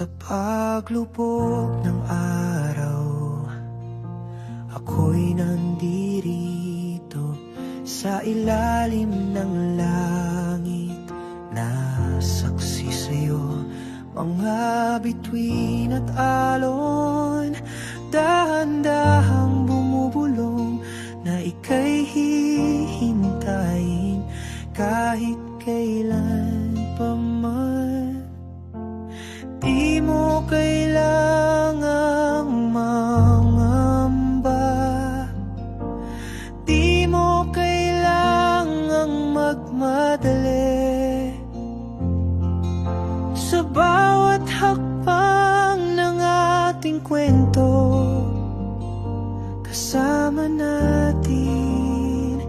Sa paglubog ng araw Ako'y nandirito Sa ilalim ng langit. Na saksi sa'yo Mga bituin at alon Dahan-dahang bumubulong Na ika'y hihintayin Kahit kailan magmadali. Sa bawat hakbang ng ating kwento Kasama natin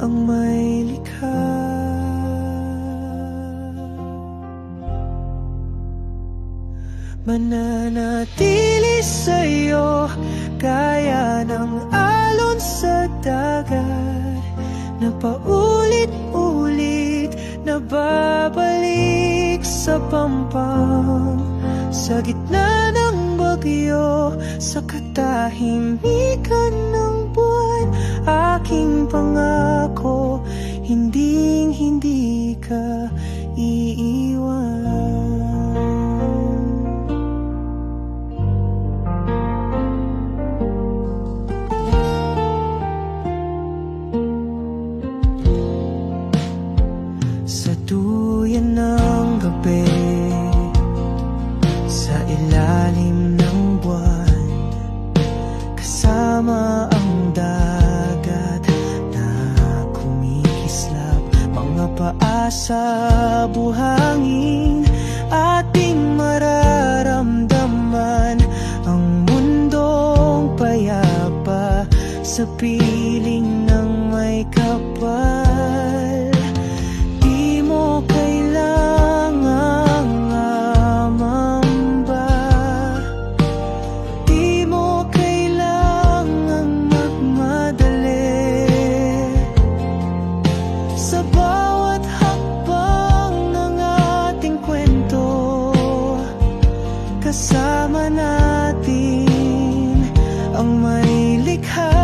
ang may likha. Mananatili sa'yo Kaya ng alon sa dagat Na Na babalik sa pampang Sa gitna ng bagyo Sa katahimikan ng buwan Aking pangako Sa duyan ng gabi Sa ilalim ng buwan. Kasama ang dagat Na kumikislap. Mga paa sa buhangin Ating mararamdaman Ang mundong payapa Sa piling Kasama natin ang may likha.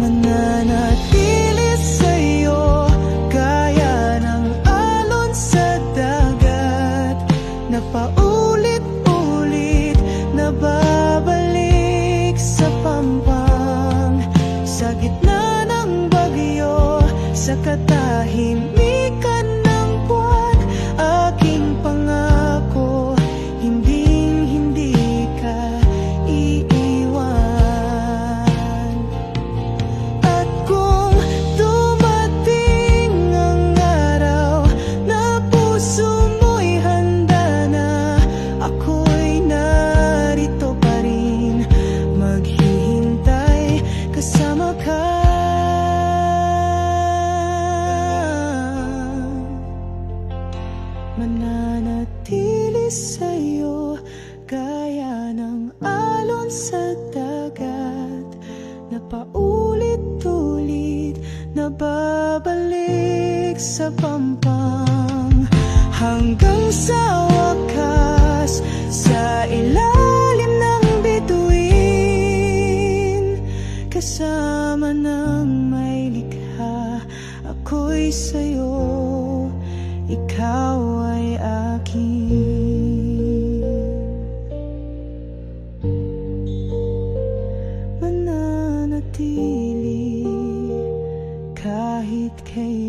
Mananatili sa'yo Gaya ng alon sa dagat. Na paulit-ulit Na babalik sa pampang. Sa gitna ng bagyo Sa sa dagat. Na paulit-ulit na babalik sa pampang. Hanggang sa wakas sa ilalim ng bituin kasama ng may likha ako'y sa'yo ikaw ay akin mananatili kahit kailan